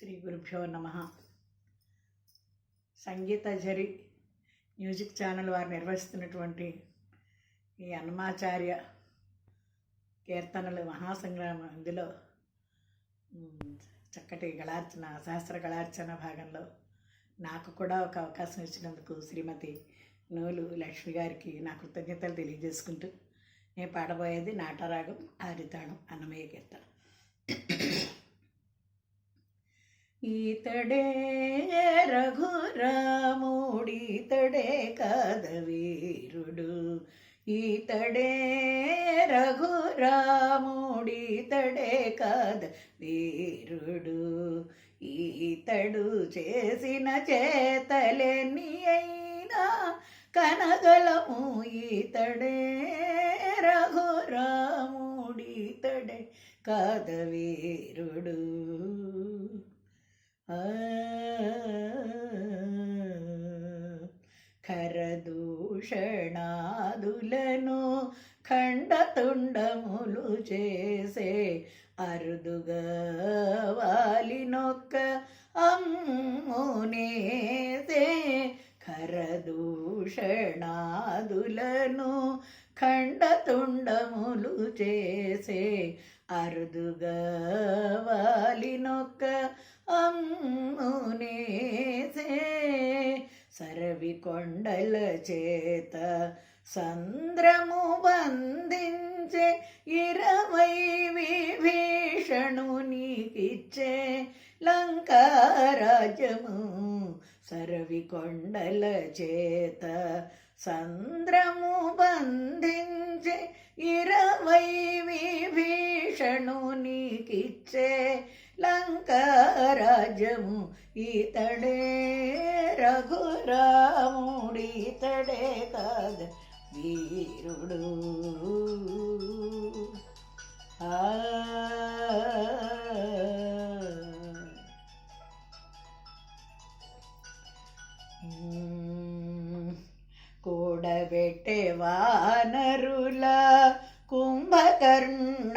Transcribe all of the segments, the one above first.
శ్రీ గురుభ్యో నమ. సంగీత జరి మ్యూజిక్ ఛానల్ వారు నిర్వహిస్తున్నటువంటి ఈ అన్నమాచార్య కీర్తనలు మహాసంగ్రామం ఇందులో చక్కటి గళార్చన సహస్ర గళార్చన భాగంలో నాకు కూడా ఒక అవకాశం ఇచ్చినందుకు శ్రీమతి నూలు లక్ష్మి గారికి నా కృతజ్ఞతలు తెలియజేసుకుంటూ నేను పాడబోయేది నాటరాగం ఆరితాళం అన్నమయ్య కీర్తన. ఈతడే రఘురాముడీతడే కాదవీరుడు ఈతడే రఘురాముడీతడే కాద వీరుడు ఈతడు చేసిన చేతలెన్ని అయినా కనగలము. ఈతడే రఘురాముడీతడే కాదవీరుడు వీరుడు ఖరదూషణాదులను ఖండతుండములు చేసే అరుదుగా వాలినొక్క అమ్మునేసే ఖరదూషణాదులను ఖండతుండములు చేసే అరుదుగా వాలినొక్క అమ్మునేసే సరవి కొండల చేత సంద్రము బంధించే ఇరవై విభీషణునికిచ్చే లంకారాజము సరవి కొండల చేత సంద్రము బంధించే ఇరవై విభీషణునికిచ్చే లంకారాజ్యము ఈతడే రఘురాముడీతడే కాద వీరుడు ఆ కూడబెట్టే వానరుల కుంభకర్ణాది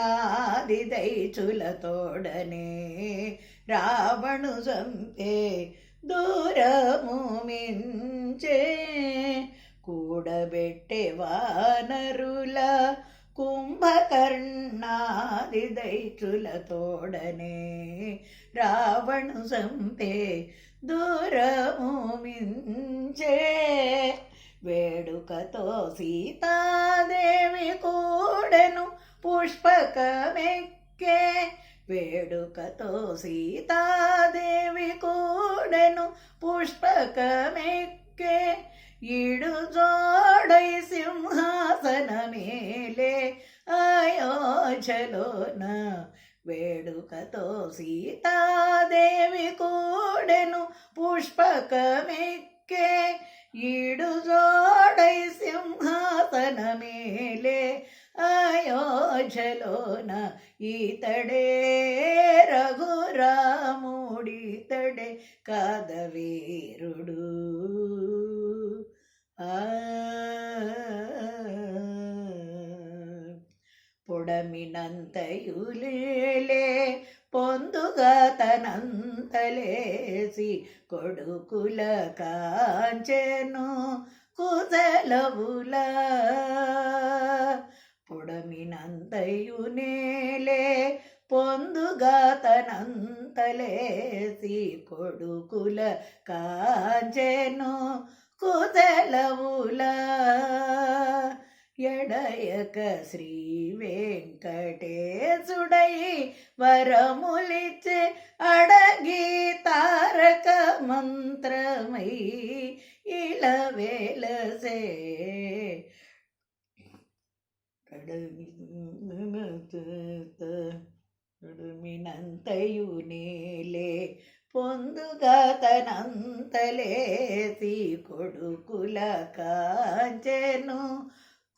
దైచులతోడనే రావణు సంపే దూరము మించే కూడబెట్టే వానరుల కుంభకర్ణాది దైచులతోడనే రావణు సంపే దూరము మించే వేడుకతో సీతాదేవి కూడను పుష్పకమెక్కే వేడుకతో సీతాదేవి కూడెను పుష్పకమెక్కే. ఇడు జోడై సింహాసన మేలే అయోజలోన వేడుకతో సీతాదేవి కూడెను పుష్పకమెక్కే. ఈడు జోడై సింహాసన మేలే అయోధ్యలోన ఈతడే రఘురాముడితడే కాదవీరుడు పొడమినంతయులేలే పొందుగా తనంతలేసి కొడుకుల కాంచెను కుదలవులా పొడమినంతయునేలే పొందుగా తనంతలేసి కొడుకుల కాంచెను కుదలవుల ఎడయక శ్రీ వెంకటేశుడై వరములిచ్చే అడగి తారక మంత్రమై ఇలా వేలసే కడుమినంతయు నేలే పొందుగా తనంతలేసి కొడుకుల కాంచెను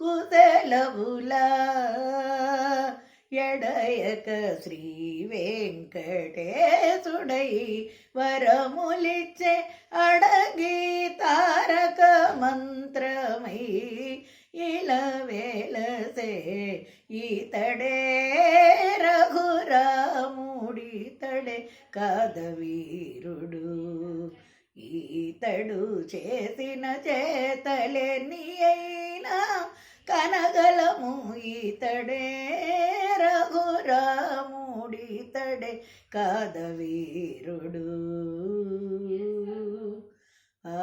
కుదలవులా ఎడయక శ్రీ వెంకటేశుడై వరములిచ్చే అడ వేలసే ఈతడే రఘురాముడి ఈతడే కాదవీరుడు ఈతడు చేసిన చేతలేని అయినా కనగలము. ఈతడే రఘురాముడితడే కదవీరుడు ఆ